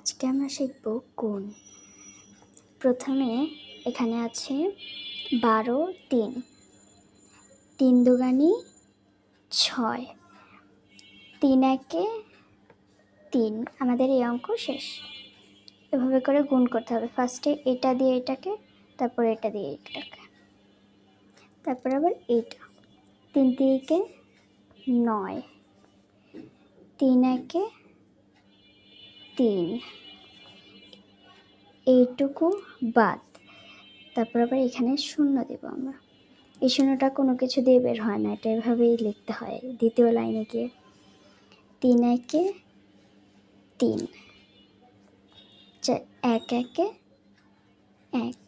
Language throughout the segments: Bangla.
আজকে আমরা শিখব গুণ। প্রথমে এখানে আছে বারো, তিন। তিন দুগানি ছয়। তিন একে তিন। আমাদের এই অঙ্ক শেষ। এভাবে করে গুণ করতে হবে। ফার্স্টে এটা দিয়ে এটাকে, তারপর এটা দিয়ে এটাকে। তারপর আবার এইটা। তিন তিরিকে নয়। তিন একে তিন। এইটুকু বাদ। তারপর আবার এখানে শূন্য দেবো আমরা। এই শূন্যটা কোনো কিছু দিয়ে বের হয় না, এটা এভাবেই লিখতে হয় দ্বিতীয় লাইনে গিয়ে। তিন একে তিন। এক একে এক।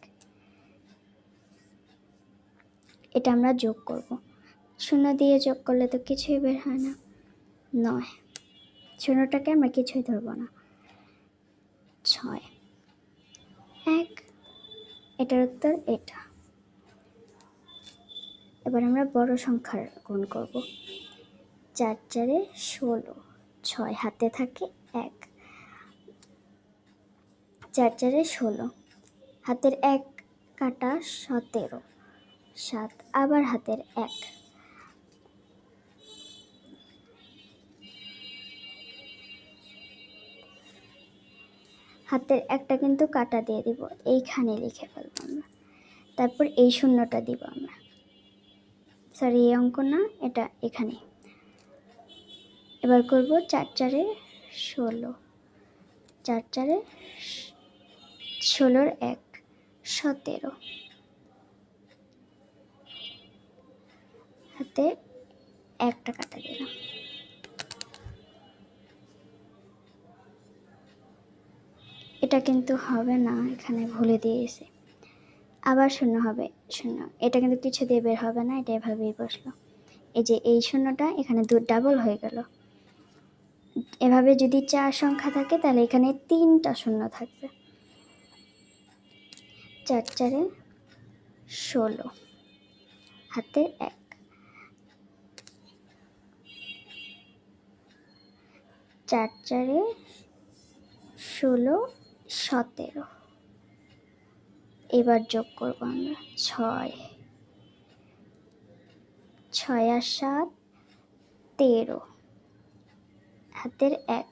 এটা আমরা যোগ করব। শূন্য দিয়ে যোগ করলে তো কিছুই বের হয় না। নয়। শূন্যটাকে আমরা কিছুই ধরবো না। ছয়। এক, এটার উত্তর এটা। এবার আমরা বড় সংখ্যার গুণ করব। চার চারে ষোলো, ছয় হাতে থাকে এক। চার চারে ষোলো, হাতের এক কাটা সতেরো, সাত আবার হাতের এক। হাতের একটা কিন্তু কাটা দিয়ে দিব, এইখানে লিখে ফেলব আমরা। তারপর এই শূন্যটা দিব আমরা। সরি এই অঙ্ক না, এটা এখানে। এবার করব চার চারে ষোলো। চার চারে ষোলোর এক, সতেরো। হাতে একটা কাটা দিলাম। এটা কিন্তু হবে না, এখানে ভুলে দিয়েছে। আবার শূন্য হবে, শূন্য। এটা কিন্তু কিছু দিয়ে বের হবে না, এটা এভাবেই বসল। এই যে এই শূন্যটা, এখানে দু ডাবল হয়ে গেল। এভাবে যদি চার সংখ্যা থাকে, তাহলে এখানে তিনটা শূন্য থাকবে। চার, চারে ষোলো, হাতে এক। চার, চারে ষোলো সতেরো। এবার যোগ করব আমরা ছয়। ছয় আর সাত, তেরো। হাতের এক।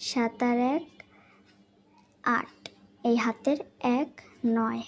সাত আর এক, আট। এই হাতের এক, নয়।